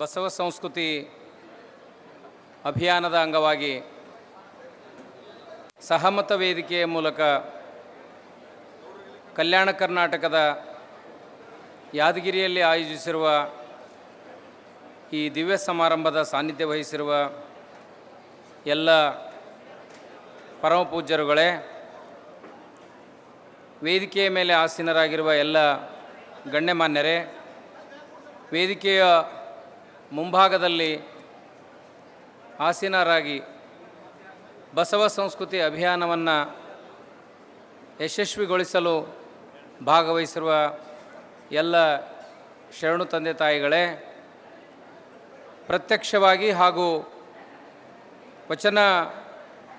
ಬಸವ ಸಂಸ್ಕೃತಿ ಅಭಿಯಾನದ ಅಂಗವಾಗಿ ಸಹಮತ ವೇದಿಕೆಯ ಮೂಲಕ ಕಲ್ಯಾಣ ಕರ್ನಾಟಕದ ಯಾದಗಿರಿಯಲ್ಲಿ ಆಯೋಜಿಸಿರುವ ಈ ದಿವ್ಯ ಸಮಾರಂಭದ ಸಾನ್ನಿಧ್ಯ ವಹಿಸಿರುವ ಎಲ್ಲ ಪರಮಪೂಜ್ಯರುಗಳೇ, ವೇದಿಕೆಯ ಮೇಲೆ ಆಸೀನರಾಗಿರುವ ಎಲ್ಲ ಗಣ್ಯಮಾನ್ಯರೇ, ವೇದಿಕೆಯ ಮುಂಭಾಗದಲ್ಲಿ ಆಸೀನರಾಗಿ ಬಸವ ಸಂಸ್ಕೃತಿ ಅಭಿಯಾನವನ್ನು ಯಶಸ್ವಿಗೊಳಿಸಲು ಭಾಗವಹಿಸಿರುವ ಎಲ್ಲ ಶರಣು ತಂದೆ ತಾಯಿಗಳೇ, ಪ್ರತ್ಯಕ್ಷವಾಗಿ ಹಾಗೂ ವಚನ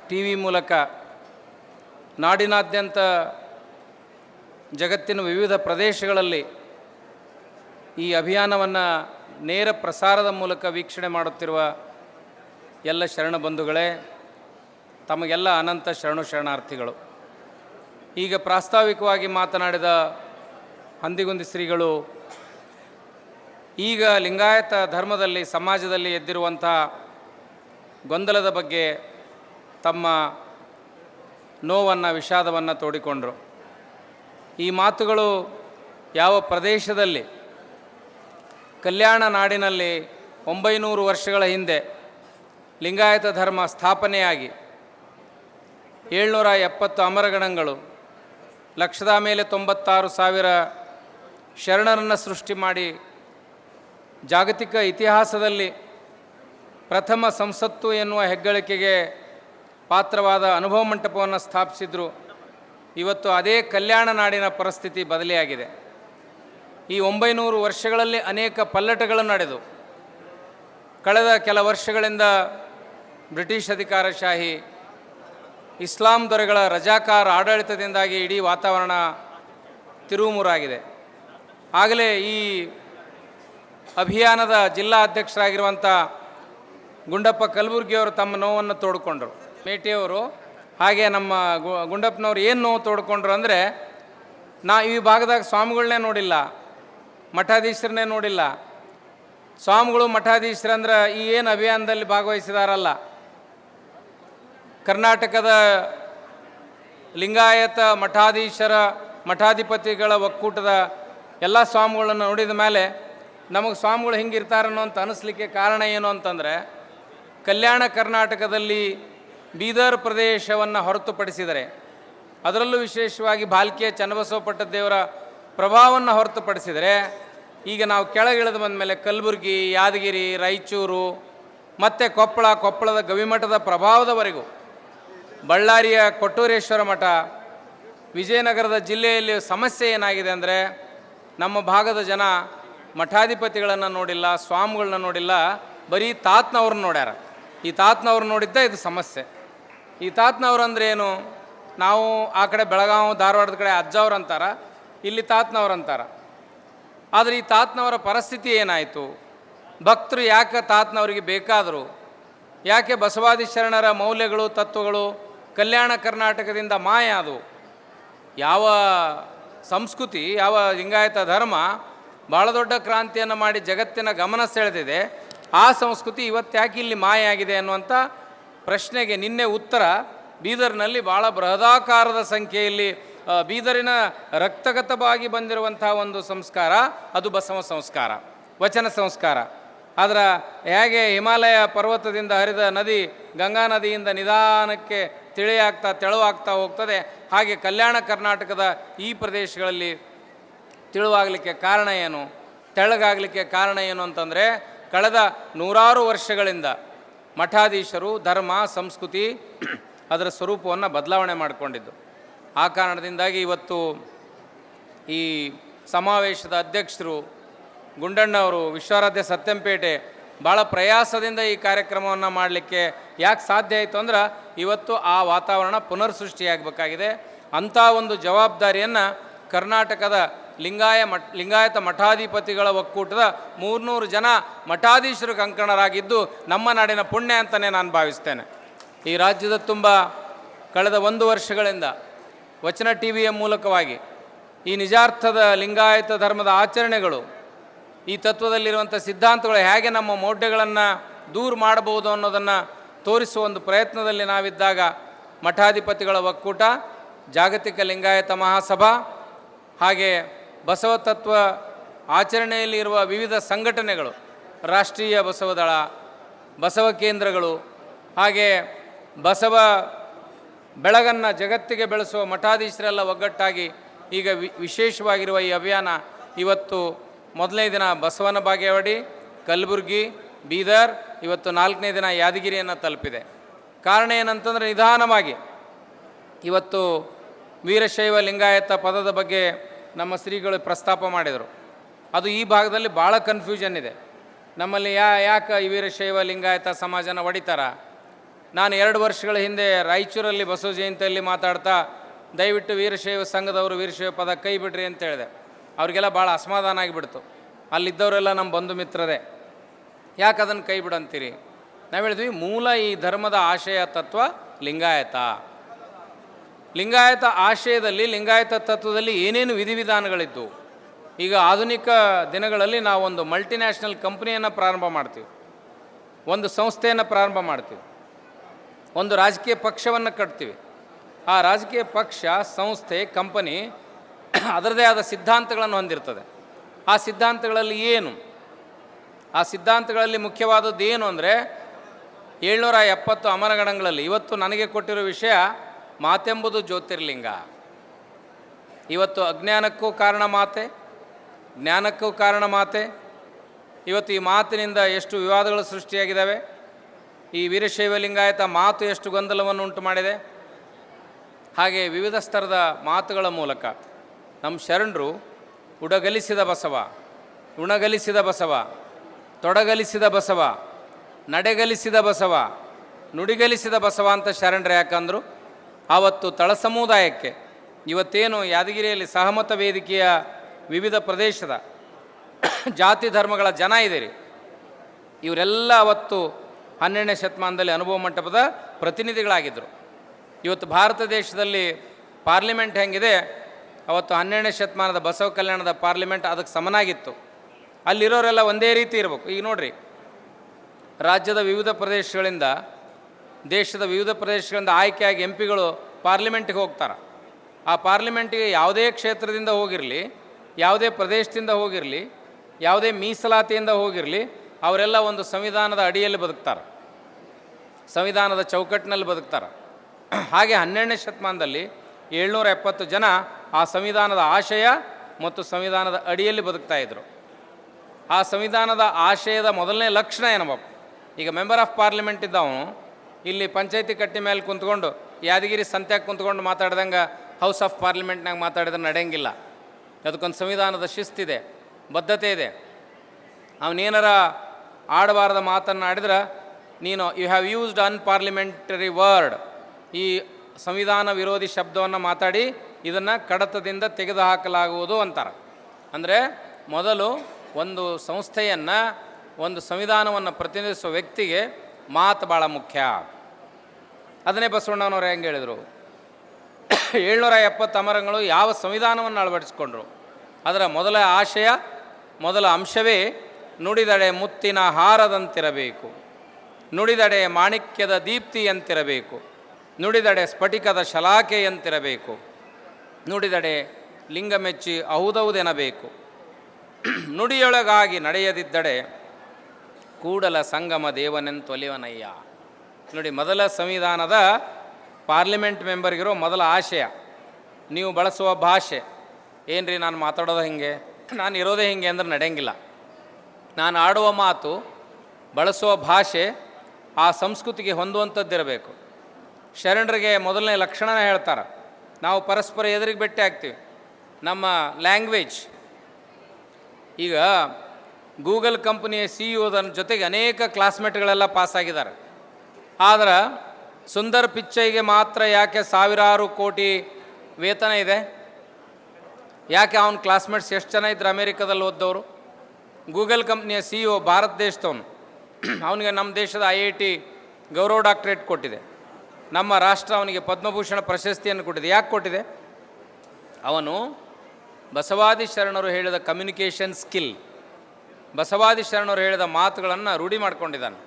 ಟಿ ವಿ ಮೂಲಕ ನಾಡಿನಾದ್ಯಂತ ಜಗತ್ತಿನ ವಿವಿಧ ಪ್ರದೇಶಗಳಲ್ಲಿ ಈ ಅಭಿಯಾನವನ್ನು ನೇರ ಪ್ರಸಾರದ ಮೂಲಕ ವೀಕ್ಷಣೆ ಮಾಡುತ್ತಿರುವ ಎಲ್ಲ ಶರಣ ಬಂಧುಗಳೇ, ತಮಗೆಲ್ಲ ಅನಂತ ಶರಣು ಶರಣಾರ್ಥಿಗಳು. ಈಗ ಪ್ರಾಸ್ತಾವಿಕವಾಗಿ ಮಾತನಾಡಿದ ಹಂದಿಗುಂದಿ ಶ್ರೀಗಳು, ಈಗ ಲಿಂಗಾಯತ ಧರ್ಮದಲ್ಲಿ, ಸಮಾಜದಲ್ಲಿ ಎದ್ದಿರುವಂಥ ಗೊಂದಲದ ಬಗ್ಗೆ ತಮ್ಮ ನೋವನ್ನು, ವಿಷಾದವನ್ನು ತೋಡಿಕೊಂಡರು. ಈ ಮಾತುಗಳು ಯಾವ ಪ್ರದೇಶದಲ್ಲಿ ಕಲ್ಯಾಣ ನಾಡಿನಲ್ಲಿ ಒಂಬೈನೂರು ವರ್ಷಗಳ ಹಿಂದೆ ಲಿಂಗಾಯತ ಧರ್ಮ ಸ್ಥಾಪನೆಯಾಗಿ ಏಳ್ನೂರ ಎಪ್ಪತ್ತು ಅಮರಗಣಗಳು, ಲಕ್ಷದ ಮೇಲೆ ತೊಂಬತ್ತಾರು ಸಾವಿರ ಶರಣರನ್ನು ಸೃಷ್ಟಿ ಮಾಡಿ ಜಾಗತಿಕ ಇತಿಹಾಸದಲ್ಲಿ ಪ್ರಥಮ ಸಂಸತ್ತು ಎನ್ನುವ ಹೆಗ್ಗಳಿಕೆಗೆ ಪಾತ್ರವಾದ ಅನುಭವ ಮಂಟಪವನ್ನು ಸ್ಥಾಪಿಸಿದ್ರು. ಇವತ್ತು ಅದೇ ಕಲ್ಯಾಣ ನಾಡಿನ ಪರಿಸ್ಥಿತಿ ಬದಲಿಯಾಗಿದೆ. ಈ ಒಂಬೈನೂರು ವರ್ಷಗಳಲ್ಲಿ ಅನೇಕ ಪಲ್ಲಟಗಳು ನಡೆದು, ಕಳೆದ ಕೆಲ ವರ್ಷಗಳಿಂದ ಬ್ರಿಟಿಷ್ ಅಧಿಕಾರಶಾಹಿ ಇಸ್ಲಾಂ ದೊರೆಗಳ ರಜಾಕಾರ ಆಡಳಿತದಿಂದಾಗಿ ಇಡೀ ವಾತಾವರಣ ತಿರುವುಮುರಾಗಿದೆ. ಆಗಲೇ ಈ ಅಭಿಯಾನದ ಜಿಲ್ಲಾ ಅಧ್ಯಕ್ಷರಾಗಿರುವಂಥ ಗುಂಡಪ್ಪ ಕಲಬುರ್ಗಿಯವರು ತಮ್ಮ ನೋವನ್ನು ತೋಡಿಕೊಂಡರು. ಮೇಟಿಯವರು, ಹಾಗೆ ನಮ್ಮ ಗುಂಡಪ್ಪನವರು ಗುಂಡಪ್ಪನವ್ರು ಏನು ನೋವು ತೋಡಿಕೊಂಡ್ರು ಅಂದರೆ, ನಾ ಈ ಭಾಗದಾಗ ಸ್ವಾಮಿಗಳನ್ನೇ ನೋಡಿಲ್ಲ. ಮಠಾಧೀಶರನ್ನೇ ನೋಡಿಲ್ಲ. ಸ್ವಾಮಿಗಳು ಮಠಾಧೀಶರಂದ್ರೆ ಈ ಏನು ಅಭಿಯಾನದಲ್ಲಿ ಭಾಗವಹಿಸಿದಾರಲ್ಲ? ಕರ್ನಾಟಕದ ಲಿಂಗಾಯತ ಮಠಾಧೀಶರ, ಮಠಾಧಿಪತಿಗಳ ಒಕ್ಕೂಟದ ಎಲ್ಲ ಸ್ವಾಮಿಗಳನ್ನು ನೋಡಿದ ಮೇಲೆ ನಮಗೆ ಸ್ವಾಮಿಗಳು ಹಿಂಗಿರ್ತಾರನೋ ಅಂತ ಅನಿಸ್ಲಿಕ್ಕೆ ಕಾರಣ ಏನು ಅಂತಂದರೆ, ಕಲ್ಯಾಣ ಕರ್ನಾಟಕದಲ್ಲಿ ಬೀದರ್ ಪ್ರದೇಶವನ್ನು ಹೊರತುಪಡಿಸಿದರೆ, ಅದರಲ್ಲೂ ವಿಶೇಷವಾಗಿ ಬಾಲ್ಕಿಯ ಚನ್ನಬಸವ ಪಟ್ಟದೇವರ ಪ್ರಭಾವವನ್ನು ಹೊರತುಪಡಿಸಿದರೆ ಈಗ ನಾವು ಕೆಳಗಿಳಿದು ಬಂದ ಮೇಲೆ ಕಲಬುರಗಿ, ಯಾದಗಿರಿ, ರಾಯಚೂರು, ಮತ್ತು ಕೊಪ್ಪಳ, ಕೊಪ್ಪಳದ ಗವಿಮಠದ ಪ್ರಭಾವದವರೆಗೂ ಬಳ್ಳಾರಿಯ ಕೊಟ್ಟೂರೇಶ್ವರ ಮಠ, ವಿಜಯನಗರದ ಜಿಲ್ಲೆಯಲ್ಲಿ ಸಮಸ್ಯೆ ಏನಾಗಿದೆ ಅಂದರೆ ನಮ್ಮ ಭಾಗದ ಜನ ಮಠಾಧಿಪತಿಗಳನ್ನು ನೋಡಿಲ್ಲ, ಸ್ವಾಮಿಗಳನ್ನ ನೋಡಿಲ್ಲ, ಬರೀ ತಾತ್ನವ್ರನ್ನ ನೋಡ್ಯಾರ. ಈ ತಾತ್ನವ್ರು ನೋಡಿದ್ದ ಇದು ಸಮಸ್ಯೆ. ಈ ತಾತ್ನವ್ರು ಅಂದ್ರೆ ಏನು? ನಾವು ಆ ಕಡೆ ಬೆಳಗಾವಿ, ಧಾರವಾಡದ ಕಡೆ ಅಜ್ಜವ್ರು ಅಂತಾರ. ಇಲ್ಲಿ ತಾತ್ನವ್ರು ಅಂತಾರ ಆದರೆ ಈ ತಾತ್ನವರ ಪರಿಸ್ಥಿತಿ ಏನಾಯಿತು? ಭಕ್ತರು ಯಾಕೆ ತಾತ್ನವರಿಗೆ ಬೇಕಾದರು? ಯಾಕೆ ಬಸವಾದಿ ಶರಣರ ಮೌಲ್ಯಗಳು, ತತ್ವಗಳು ಕಲ್ಯಾಣ ಕರ್ನಾಟಕದಿಂದ ಮಾಯ ಅದು ಯಾವ ಸಂಸ್ಕೃತಿ, ಯಾವ ಲಿಂಗಾಯತ ಧರ್ಮ ಭಾಳ ದೊಡ್ಡ ಕ್ರಾಂತಿಯನ್ನು ಮಾಡಿ ಜಗತ್ತಿನ ಗಮನ ಸೆಳೆದಿದೆ, ಆ ಸಂಸ್ಕೃತಿ ಇವತ್ತು ಯಾಕೆ ಇಲ್ಲಿ ಮಾಯ ಆಗಿದೆ ಅನ್ನುವಂಥ ಪ್ರಶ್ನೆಗೆ ನಿನ್ನೆ ಉತ್ತರ ಬೀದರ್ನಲ್ಲಿ ಭಾಳ ಬೃಹದಾಕಾರದ ಸಂಖ್ಯೆಯಲ್ಲಿ ಬೀದರಿನ ರಕ್ತಗತವಾಗಿ ಬಂದಿರುವಂಥ ಒಂದು ಸಂಸ್ಕಾರ, ಅದು ಬಸವ ಸಂಸ್ಕಾರ, ವಚನ ಸಂಸ್ಕಾರ. ಆದ್ರೆ ಹೇಗೆ ಹಿಮಾಲಯ ಪರ್ವತದಿಂದ ಹರಿದ ನದಿ ಗಂಗಾ ನದಿಯಿಂದ ನಿಧಾನಕ್ಕೆ ತಿಳಿಯಾಗ್ತಾ ತೆಳುವಾಗ್ತಾ ಹೋಗ್ತದೆ. ಹಾಗೆ ಕಲ್ಯಾಣ ಕರ್ನಾಟಕದ ಈ ಪ್ರದೇಶಗಳಲ್ಲಿ ತಿಳುವಾಗಲಿಕ್ಕೆ ಕಾರಣ ಏನು? ತೆಳಗಾಗಲಿಕ್ಕೆ ಕಾರಣ ಏನು ಅಂತಂದರೆ, ಕಳೆದ ನೂರಾರು ವರ್ಷಗಳಿಂದ ಮಠಾಧೀಶರು, ಧರ್ಮ, ಸಂಸ್ಕೃತಿ ಅದರ ಸ್ವರೂಪವನ್ನು ಬದಲಾವಣೆ ಮಾಡಿಕೊಂಡಿದ್ದು. ಆ ಕಾರಣದಿಂದಾಗಿ ಇವತ್ತು ಈ ಸಮಾವೇಶದ ಅಧ್ಯಕ್ಷರು ಗುಂಡಣ್ಣವರು ವಿಶ್ವಾರಾಧ್ಯ ಸತ್ಯಂಪೇಟೆ ಭಾಳ ಪ್ರಯಾಸದಿಂದ ಈ ಕಾರ್ಯಕ್ರಮವನ್ನು ಮಾಡಲಿಕ್ಕೆ ಯಾಕೆ ಸಾಧ್ಯ ಆಯಿತು ಅಂದ್ರೆ ಇವತ್ತು ಆ ವಾತಾವರಣ ಪುನರ್ ಸೃಷ್ಟಿಯಾಗಬೇಕಾಗಿದೆ ಅಂಥ ಒಂದು ಜವಾಬ್ದಾರಿಯನ್ನು ಕರ್ನಾಟಕದ ಲಿಂಗಾಯ ಮಠ, ಲಿಂಗಾಯತ ಮಠಾಧಿಪತಿಗಳ ಒಕ್ಕೂಟದ ಮೂರ್ನೂರು ಜನ ಮಠಾಧೀಶರು ಕಂಕಣರಾಗಿದ್ದು ನಮ್ಮ ನಾಡಿನ ಪುಣ್ಯ ಅಂತಲೇ ನಾನು ಭಾವಿಸ್ತೇನೆ. ಈ ರಾಜ್ಯದ ತುಂಬ ಕಳೆದ ಒಂದು ವರ್ಷಗಳಿಂದ ವಚನ ಟಿ ವಿಯ ಮೂಲಕವಾಗಿ ಈ ನಿಜಾರ್ಥದ ಲಿಂಗಾಯತ ಧರ್ಮದ ಆಚರಣೆಗಳು, ಈ ತತ್ವದಲ್ಲಿರುವಂಥ ಸಿದ್ಧಾಂತಗಳು ಹೇಗೆ ನಮ್ಮ ಮೌಢ್ಯಗಳನ್ನು ದೂರ ಮಾಡಬಹುದು ಅನ್ನೋದನ್ನು ತೋರಿಸುವ ಒಂದು ಪ್ರಯತ್ನದಲ್ಲಿ ನಾವಿದ್ದಾಗ ಮಠಾಧಿಪತಿಗಳ ಒಕ್ಕೂಟ, ಜಾಗತಿಕ ಲಿಂಗಾಯತ ಮಹಾಸಭಾ ಹಾಗೆ ಬಸವ ತತ್ವ ಆಚರಣೆಯಲ್ಲಿ ಇರುವ ವಿವಿಧ ಸಂಘಟನೆಗಳು, ರಾಷ್ಟ್ರೀಯ ಬಸವದಳ ಬಸವ ಕೇಂದ್ರಗಳು ಹಾಗೆ ಬಸವ ಬೆಳಗನ್ನು ಜಗತ್ತಿಗೆ ಬೆಳೆಸುವ ಮಠಾಧೀಶರೆಲ್ಲ ಒಗ್ಗಟ್ಟಾಗಿ ಈಗ ವಿ, ವಿಶೇಷವಾಗಿರುವ ಈ ಅಭಿಯಾನ ಇವತ್ತು ಮೊದಲನೇ ದಿನ ಬಸವನ ಬಾಗೇವಾಡಿ, ಕಲಬುರಗಿ, ಬೀದರ್ ಇವತ್ತು ನಾಲ್ಕನೇ ದಿನ ಯಾದಗಿರಿಯನ್ನು ತಲುಪಿದೆ. ಕಾರಣ ಏನಂತಂದರೆ ನಿಧಾನವಾಗಿ ಇವತ್ತು ವೀರಶೈವ ಲಿಂಗಾಯತ ಪದದ ಬಗ್ಗೆ ನಮ್ಮ ಶ್ರೀಗಳು ಪ್ರಸ್ತಾಪ ಮಾಡಿದರು. ಅದು ಈ ಭಾಗದಲ್ಲಿ ಭಾಳ ಕನ್ಫ್ಯೂಷನ್ ಇದೆ. ನಮ್ಮಲ್ಲಿ ಯಾ, ಯಾಕೆ ವೀರಶೈವ ಲಿಂಗಾಯತ ಸಮಾಜನ ಹೊಡಿತಾರ ನಾನು ಎರಡು ವರ್ಷಗಳ ಹಿಂದೆ ರಾಯಚೂರಲ್ಲಿ ಬಸವ ಜಯಂತಿಯಲ್ಲಿ ಮಾತಾಡ್ತಾ ದಯವಿಟ್ಟು ವೀರಶೈವ ಸಂಘದವರು ವೀರಶೈವ ಪದ ಕೈ ಬಿಡ್ರಿ ಅಂತ ಹೇಳಿದೆ. ಅವರಿಗೆಲ್ಲ ಭಾಳ ಅಸಮಾಧಾನ ಆಗಿಬಿಡ್ತು. ಅಲ್ಲಿದ್ದವರೆಲ್ಲ ನಮ್ಮ ಬಂಧು ಮಿತ್ರರೇ, ಯಾಕೆ ಅದನ್ನು ಕೈ ಬಿಡಂತೀರಿ? ನಾವು ಹೇಳಿದ್ವಿ, ಮೂಲ ಈ ಧರ್ಮದ ಆಶಯ ತತ್ವ ಲಿಂಗಾಯತ. ಲಿಂಗಾಯತ ಆಶಯದಲ್ಲಿ, ಲಿಂಗಾಯತ ತತ್ವದಲ್ಲಿ ಏನೇನು ವಿಧಿವಿಧಾನಗಳಿದ್ದು ಈಗ ಆಧುನಿಕ ದಿನಗಳಲ್ಲಿ ನಾವೊಂದು ಮಲ್ಟಿನ್ಯಾಷನಲ್ ಕಂಪ್ನಿಯನ್ನು ಪ್ರಾರಂಭ ಮಾಡ್ತೀವಿ. ಒಂದು ಸಂಸ್ಥೆಯನ್ನು ಪ್ರಾರಂಭ ಮಾಡ್ತೀವಿ. ಒಂದು ರಾಜಕೀಯ ಪಕ್ಷವನ್ನು ಕಟ್ತೀವಿ. ಆ ರಾಜಕೀಯ ಪಕ್ಷ, ಸಂಸ್ಥೆ ಕಂಪನಿ ಅದರದೇ ಆದ ಸಿದ್ಧಾಂತಗಳನ್ನು ಹೊಂದಿರ್ತದೆ. ಆ ಸಿದ್ಧಾಂತಗಳಲ್ಲಿ ಏನು? ಆ ಸಿದ್ಧಾಂತಗಳಲ್ಲಿ ಮುಖ್ಯವಾದದ್ದು ಏನು ಅಂದರೆ, ಏಳ್ನೂರ ಎಪ್ಪತ್ತು ಅಮರಗಣಗಳಲ್ಲಿ ಇವತ್ತು ನನಗೆ ಕೊಟ್ಟಿರೋ ವಿಷಯ ಮಾತೆಂಬುದು ಜ್ಯೋತಿರ್ಲಿಂಗ. ಇವತ್ತು ಅಜ್ಞಾನಕ್ಕೂ ಕಾರಣ ಮಾತೆ, ಜ್ಞಾನಕ್ಕೂ ಕಾರಣ ಮಾತೆ. ಇವತ್ತು ಈ ಮಾತಿನಿಂದ ಎಷ್ಟು ವಿವಾದಗಳು ಸೃಷ್ಟಿಯಾಗಿದ್ದಾವೆ? ಈ ವೀರಶೈವ ಲಿಂಗಾಯತ ಮಾತು ಎಷ್ಟು ಗೊಂದಲವನ್ನು ಉಂಟು ಮಾಡಿದೆ? ಹಾಗೆ ವಿವಿಧ ಸ್ತರದ ಮಾತುಗಳ ಮೂಲಕ ನಮ್ಮ ಶರಣರು ಉಡಗಲಿಸಿದ ಬಸವ, ಉಣಗಲಿಸಿದ ಬಸವ, ತೊಡಗಲಿಸಿದ ಬಸವ, ನಡೆಗಲಿಸಿದ ಬಸವ, ನುಡಿಗಲಿಸಿದ ಬಸವ ಅಂತ ಶರಣರು ಯಾಕಂದರು? ಆವತ್ತು ತಳ ಸಮುದಾಯಕ್ಕೆ ಇವತ್ತೇನು ಯಾದಗಿರಿಯಲ್ಲಿ ಸಹಮತ ವೇದಿಕೆಯ ವಿವಿಧ ಪ್ರದೇಶದ ಜಾತಿ ಧರ್ಮಗಳ ಜನ ಇದ್ದೀರಿ. ಇವರೆಲ್ಲ ಅವತ್ತು ಹನ್ನೆರಡನೇ ಶತಮಾನದಲ್ಲಿ ಅನುಭವ ಮಂಟಪದ ಪ್ರತಿನಿಧಿಗಳಾಗಿದ್ದರು. ಇವತ್ತು ಭಾರತ ದೇಶದಲ್ಲಿ ಪಾರ್ಲಿಮೆಂಟ್ ಹೆಂಗಿದೆ, ಅವತ್ತು ಹನ್ನೆರಡನೇ ಶತಮಾನದ ಬಸವ ಕಲ್ಯಾಣದ ಪಾರ್ಲಿಮೆಂಟ್ ಅದಕ್ಕೆ ಸಮನಾಗಿತ್ತು. ಅಲ್ಲಿರೋರೆಲ್ಲ ಒಂದೇ ರೀತಿ ಇರಬೇಕು. ಈಗ ನೋಡ್ರಿ, ರಾಜ್ಯದ ವಿವಿಧ ಪ್ರದೇಶಗಳಿಂದ, ದೇಶದ ವಿವಿಧ ಪ್ರದೇಶಗಳಿಂದ ಆಯ್ಕೆಯಾಗಿ ಎಂ ಪಿಗಳು ಪಾರ್ಲಿಮೆಂಟಿಗೆ ಹೋಗ್ತಾರೆ. ಆ ಪಾರ್ಲಿಮೆಂಟಿಗೆ ಯಾವುದೇ ಕ್ಷೇತ್ರದಿಂದ ಹೋಗಿರಲಿ, ಯಾವುದೇ ಪ್ರದೇಶದಿಂದ ಹೋಗಿರಲಿ, ಯಾವುದೇ ಮೀಸಲಾತಿಯಿಂದ ಹೋಗಿರಲಿ, ಅವರೆಲ್ಲ ಒಂದು ಸಂವಿಧಾನದ ಅಡಿಯಲ್ಲಿ ಬದುಕ್ತಾರೆ. ಸಂವಿಧಾನದ ಚೌಕಟ್ಟಿನಲ್ಲಿ ಬದುಕ್ತಾರೆ. ಹಾಗೆ ಹನ್ನೆರಡನೇ ಶತಮಾನದಲ್ಲಿ ಏಳ್ನೂರ ಎಪ್ಪತ್ತು ಜನ ಆ ಸಂವಿಧಾನದ ಆಶಯ ಮತ್ತು ಸಂವಿಧಾನದ ಅಡಿಯಲ್ಲಿ ಬದುಕ್ತಾ ಇದ್ದರು ಆ ಸಂವಿಧಾನದ ಆಶಯದ ಮೊದಲನೇ ಲಕ್ಷಣ ಏನಪ್ಪ ಈಗ ಮೆಂಬರ್ ಆಫ್ ಪಾರ್ಲಿಮೆಂಟ್ ಇದ್ದವನು, ಇಲ್ಲಿ ಪಂಚಾಯತಿ ಕಟ್ಟಿ ಮೇಲೆ ಕುಂತ್ಕೊಂಡು, ಯಾದಗಿರಿ ಸಂತ್ಯಾಗ ಕುಂತ್ಕೊಂಡು ಮಾತಾಡ್ದಂಗೆ ಹೌಸ್ ಆಫ್ ಪಾರ್ಲಿಮೆಂಟ್ನಾಗ ಮಾತಾಡಿದ್ರೆ ನಡೆಯಂಗಿಲ್ಲ. ಅದಕ್ಕೊಂದು ಸಂವಿಧಾನದ ಶಿಸ್ತಿದೆ, ಬದ್ಧತೆ ಇದೆ. ಅವನೇನಾರ ಆಡಬಾರದ ಮಾತನ್ನು ಆಡಿದ್ರೆ ನೀನು you have used unparliamentary word ಈ ಸಂವಿಧಾನ ವಿರೋಧಿ ಶಬ್ದವನ್ನು ಮಾತಾಡಿ, ಇದನ್ನು ಕಡತದಿಂದ ತೆಗೆದುಹಾಕಲಾಗುವುದು ಅಂತಾರೆ. ಅಂದರೆ, ಮೊದಲು ಒಂದು ಸಂಸ್ಥೆಯನ್ನು, ಒಂದು ಸಂವಿಧಾನವನ್ನು ಪ್ರತಿನಿಧಿಸುವ ವ್ಯಕ್ತಿಗೆ ಮಾತು ಭಾಳ ಮುಖ್ಯ. ಅದನ್ನೇ ಬಸವಣ್ಣನವರು ಹೆಂಗೆ ಹೇಳಿದರು? ಏಳ್ನೂರ ಎಪ್ಪತ್ತು ಅಮರಗಳು ಯಾವ ಸಂವಿಧಾನವನ್ನು ಅಳವಡಿಸ್ಕೊಂಡ್ರು? ಅದರ ಮೊದಲ ಆಶಯ, ಮೊದಲ ಅಂಶವೇ ನುಡಿದಡೆ ಮುತ್ತಿನ ಹಾರದಂತಿರಬೇಕು. ನುಡಿದಡೆ ಮಾಣಿಕ್ಯದ ದೀಪ್ತಿಯಂತಿರಬೇಕು ನುಡಿದಡೆ ಸ್ಫಟಿಕದ ಶಲಾಖೆಯಂತಿರಬೇಕು ನುಡಿದಡೆ ಲಿಂಗ ಮೆಚ್ಚಿ ಅಹುದೌದೆನಬೇಕು ನುಡಿಯೊಳಗಾಗಿ ನಡೆಯದಿದ್ದಡೆ ಕೂಡಲ ಸಂಗಮ ದೇವನೆಂತೊಲಿವನಯ್ಯ ನೋಡಿ, ಮೊದಲ ಸಂವಿಧಾನದ ಪಾರ್ಲಿಮೆಂಟ್ ಮೆಂಬರ್ಗಿರೋ ಮೊದಲ ಆಶಯ, ನೀವು ಬಳಸುವ ಭಾಷೆ. ಏನ್ರಿ, ನಾನು ಮಾತಾಡೋದು ಹಿಂಗೆ? ನಾನು ಇರೋದೇ ಹಿಂಗೆ ಅಂದ್ರೆ ನಡೆಯಂಗಿಲ್ಲ. ನಾನು ಆಡುವ ಮಾತು, ಬಳಸುವ ಭಾಷೆ ಆ ಸಂಸ್ಕೃತಿಗೆ ಹೊಂದುವಂಥದ್ದಿರಬೇಕು. ಶರಣರಿಗೆ ಮೊದಲನೇ ಲಕ್ಷಣನ ಹೇಳ್ತಾರೆ. ನಾವು ಪರಸ್ಪರ ಎದುರಿಗೆ ಭೇಟಿ ಆಗ್ತೀವಿ. ನಮ್ಮ ಲ್ಯಾಂಗ್ವೇಜ್. ಈಗ ಗೂಗಲ್ ಕಂಪ್ನಿಯ ಸಿ ಇಒದ ಜೊತೆಗೆ ಅನೇಕ ಕ್ಲಾಸ್ಮೇಟ್ಗಳೆಲ್ಲ ಪಾಸ್ ಆಗಿದ್ದಾರೆ ಆದ್ರೆ ಸುಂದರ್ ಪಿಚ್ಚೈಗೆ ಮಾತ್ರ ಯಾಕೆ ಸಾವಿರಾರು ಕೋಟಿ ವೇತನ ಇದೆ? ಯಾಕೆ ಅವನ ಕ್ಲಾಸ್ಮೇಟ್ಸ್ ಎಷ್ಟು ಜನ ಇದ್ರು ಅಮೇರಿಕಾದಲ್ಲಿ ಓದ್ದವರು? ಗೂಗಲ್ ಕಂಪ್ನಿಯ ಸಿ ಇಒ ಭಾರತ ದೇಶದವನು. ಅವನಿಗೆ ನಮ್ಮ ದೇಶದ ಐ ಐ ಟಿ ಗೌರವ ಡಾಕ್ಟ್ರೇಟ್ ಕೊಟ್ಟಿದೆ. ನಮ್ಮ ರಾಷ್ಟ್ರ ಅವನಿಗೆ ಪದ್ಮಭೂಷಣ ಪ್ರಶಸ್ತಿಯನ್ನು ಕೊಟ್ಟಿದೆ. ಯಾಕೆ ಕೊಟ್ಟಿದೆ? ಅವನು ಬಸವಾದಿ ಶರಣರು ಹೇಳಿದ ಕಮ್ಯುನಿಕೇಷನ್ ಸ್ಕಿಲ್ ಬಸವಾದಿ ಶರಣರು ಹೇಳಿದ ಮಾತುಗಳನ್ನು ರೂಢಿ ಮಾಡ್ಕೊಂಡಿದ್ದಾನೆ.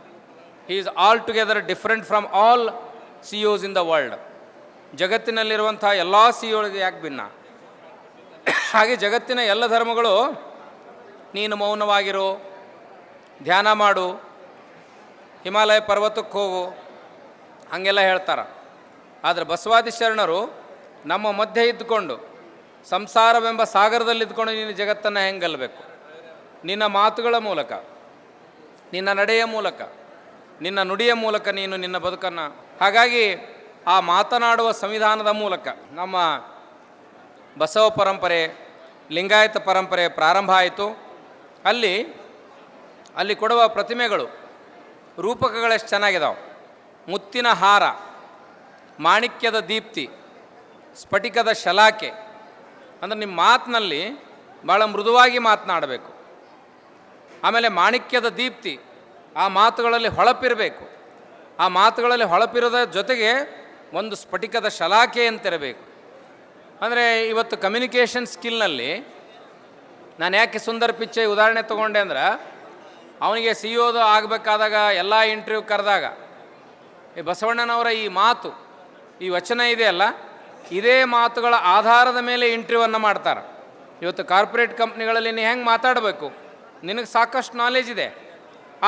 He is altogether different from all CEOs in the world ಜಗತ್ತಿನಲ್ಲಿರುವಂಥ ಎಲ್ಲ ಸಿ ಒಳಗೆ ಯಾಕೆ ಭಿನ್ನ? ಹಾಗೆ ಜಗತ್ತಿನ ಎಲ್ಲ ಧರ್ಮಗಳು, ನೀನು ಮೌನವಾಗಿರು, ಧ್ಯಾನ ಮಾಡು ಹಿಮಾಲಯ ಪರ್ವತಕ್ಕೆ ಹೋಗು. ಹಾಗೆಲ್ಲ ಹೇಳ್ತಾರೆ. ಆದರೆ ಬಸವಾದಿ ಶರಣರು ನಮ್ಮ ಮಧ್ಯೆ ಇದ್ದುಕೊಂಡು, ಸಂಸಾರವೆಂಬ ಸಾಗರದಲ್ಲಿ ಇದ್ಕೊಂಡು ನೀನು ಜಗತ್ತನ್ನು ಹೆಂಗಲ್ಬೇಕು? ನಿನ್ನ ಮಾತುಗಳ ಮೂಲಕ, ನಿನ್ನ ನಡೆಯ ಮೂಲಕ, ನಿನ್ನ ನುಡಿಯ ಮೂಲಕ ನೀನು ನಿನ್ನ ಬದುಕನ್ನು. ಹಾಗಾಗಿ ಆ ಮಾತನಾಡುವ ಸಂವಿಧಾನದ ಮೂಲಕ ನಮ್ಮ ಬಸವ ಪರಂಪರೆ, ಲಿಂಗಾಯತ ಪರಂಪರೆ ಪ್ರಾರಂಭ ಆಯಿತು. ಅಲ್ಲಿ ಅಲ್ಲಿ ಕೊಡುವ ಪ್ರತಿಮೆಗಳು ರೂಪಕಗಳೆಷ್ಟು ಚೆನ್ನಾಗಿದಾವೆ ಮುತ್ತಿನ ಹಾರ, ಮಾಣಿಕ್ಯದ ದೀಪ್ತಿ, ಸ್ಫಟಿಕದ ಶಲಾಕೆ. ಅಂದರೆ ನಿಮ್ಮ ಮಾತಿನಲ್ಲಿ ಭಾಳ ಮೃದುವಾಗಿ ಮಾತನಾಡಬೇಕು. ಆಮೇಲೆ ಮಾಣಿಕ್ಯದ ದೀಪ್ತಿ, ಆ ಮಾತುಗಳಲ್ಲಿ ಹೊಳಪಿರಬೇಕು. ಆ ಮಾತುಗಳಲ್ಲಿ ಹೊಳಪಿರೋದ ಜೊತೆಗೆ ಒಂದು ಸ್ಫಟಿಕದ ಶಲಾಖೆ ಅಂತಿರಬೇಕು. ಅಂದರೆ ಇವತ್ತು ಕಮ್ಯುನಿಕೇಷನ್ ಸ್ಕಿಲ್ನಲ್ಲಿ ನಾನು ಯಾಕೆ ಸುಂದರ ಪಿಚ್ಚೆ ಉದಾಹರಣೆ ತೊಗೊಂಡೆ ಅಂದ್ರೆ ಅವನಿಗೆ ಸಿ ಓದು ಆಗಬೇಕಾದಾಗ ಎಲ್ಲ ಇಂಟರ್ವ್ಯೂ ಕರೆದಾಗ ಈ ಬಸವಣ್ಣನವರ ಈ ಮಾತು, ಈ ವಚನ ಇದೆಯಲ್ಲ ಇದೇ ಮಾತುಗಳ ಆಧಾರದ ಮೇಲೆ ಇಂಟರ್ವ್ಯೂವನ್ನು ಮಾಡ್ತಾರೆ. ಇವತ್ತು ಕಾರ್ಪೊರೇಟ್ ಕಂಪ್ನಿಗಳಲ್ಲಿ ನೀನು ಹೆಂಗೆ ಮಾತಾಡಬೇಕು? ನಿನಗೆ ಸಾಕಷ್ಟು ನಾಲೆಜ್ ಇದೆ.